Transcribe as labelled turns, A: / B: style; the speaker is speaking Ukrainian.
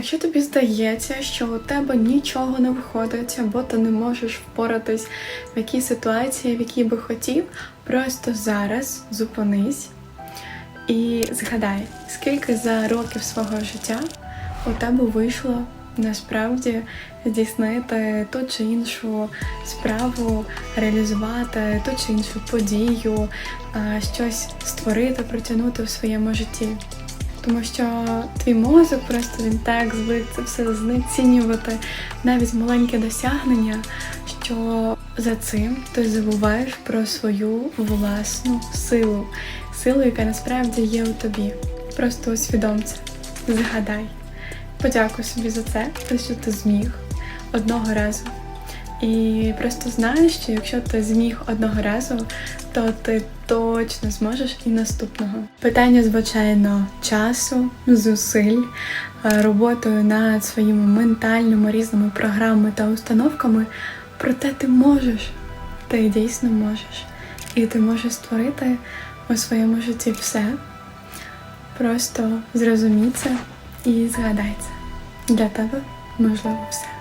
A: Якщо тобі здається, що у тебе нічого не виходить, або ти не можеш впоратись в якій ситуації, в якій би хотів, просто зараз зупинись і згадай, скільки за років свого життя у тебе вийшло насправді здійснити ту чи іншу справу, реалізувати ту чи іншу подію, щось створити, протягнути в своєму житті. Тому що твій мозок просто він так звик це все знецінювати навіть маленьке досягнення, що за цим ти забуваєш про свою власну силу, силу, яка насправді є у тобі. Просто усвідом згадай. Подякуй собі за це, те, що ти зміг одного разу. І просто знаєш, що якщо ти зміг одного разу, то ти точно зможеш і наступного. Питання, звичайно, часу, зусиль, е, роботою над своїми ментальними різними програмами та установками. Проте ти можеш, ти дійсно можеш. І ти можеш створити у своєму житті все. Просто зрозумій це і згадай це. Для тебе можливо все.